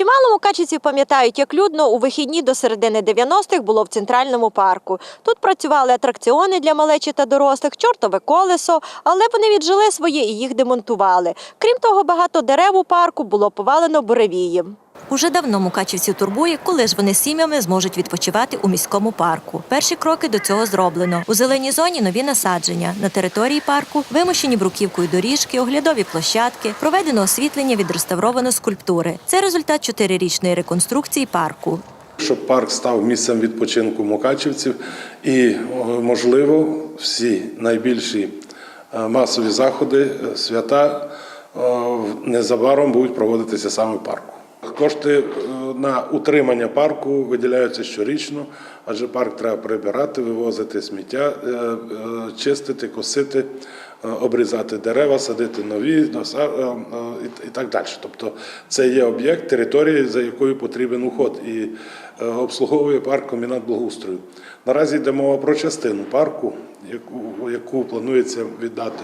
Чимало мукачівців пам'ятають, як людно у вихідні до середини 90-х було в центральному парку. Тут працювали атракціони для малечі та дорослих, чортове колесо, але вони віджили своє і їх демонтували. Крім того, багато дерев у парку було повалено буревієм. Уже давно мукачівців турбує, коли ж вони з сім'ями зможуть відпочивати у міському парку. Перші кроки до цього зроблено. У зеленій зоні нові насадження. На території парку вимощені бруківкою доріжки, оглядові площадки, проведено освітлення, відреставровано скульптури. Це результат чотирирічної реконструкції парку. Щоб парк став місцем відпочинку мукачівців і, можливо, всі найбільші е, масові заходи, е, свята е, незабаром будуть проводитися саме в парку. Кошти е, на утримання парку виділяються щорічно, адже парк треба прибирати, вивозити сміття, е, е, чистити, косити, обрізати дерева, садити нові і- так далі. Тобто це є об'єкт території, за якою потрібен уход, і обслуговує парк комбінат благоустрою. Наразі йде мова про частину парку, яку, планується віддати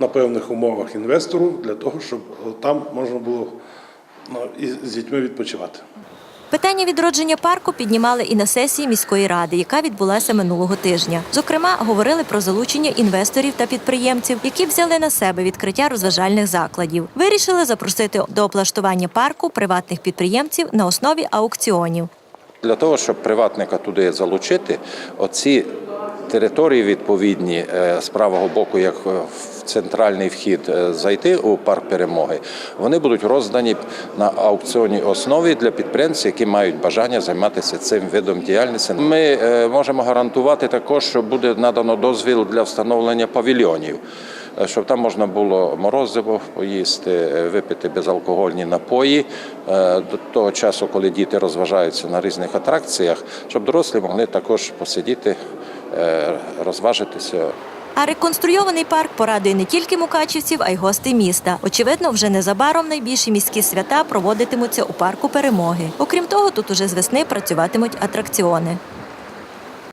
на певних умовах інвестору для того, щоб там можна було і з дітьми відпочивати. Питання відродження парку піднімали і на сесії міської ради, яка відбулася минулого тижня. Зокрема, говорили про залучення інвесторів та підприємців, які взяли на себе відкриття розважальних закладів. Вирішили запросити до облаштування парку приватних підприємців на основі аукціонів. Для того, щоб приватника туди залучити, оці території відповідні е, з правого боку, як е, в центральний вхід е, зайти у парк перемоги, вони будуть роздані на аукціонній основі для підприємців, які мають бажання займатися цим видом діяльності. Ми можемо гарантувати також, що буде надано дозвіл для встановлення павільйонів. Е, Щоб там можна було морозиво поїсти, е, випити безалкогольні напої е, до того часу, коли діти розважаються на різних атракціях, щоб дорослі могли також посидіти, розважитися. А реконструйований парк порадує не тільки мукачівців, а й гостей міста. Очевидно, вже незабаром найбільші міські свята проводитимуться у парку перемоги. Окрім того, тут уже з весни працюватимуть атракціони.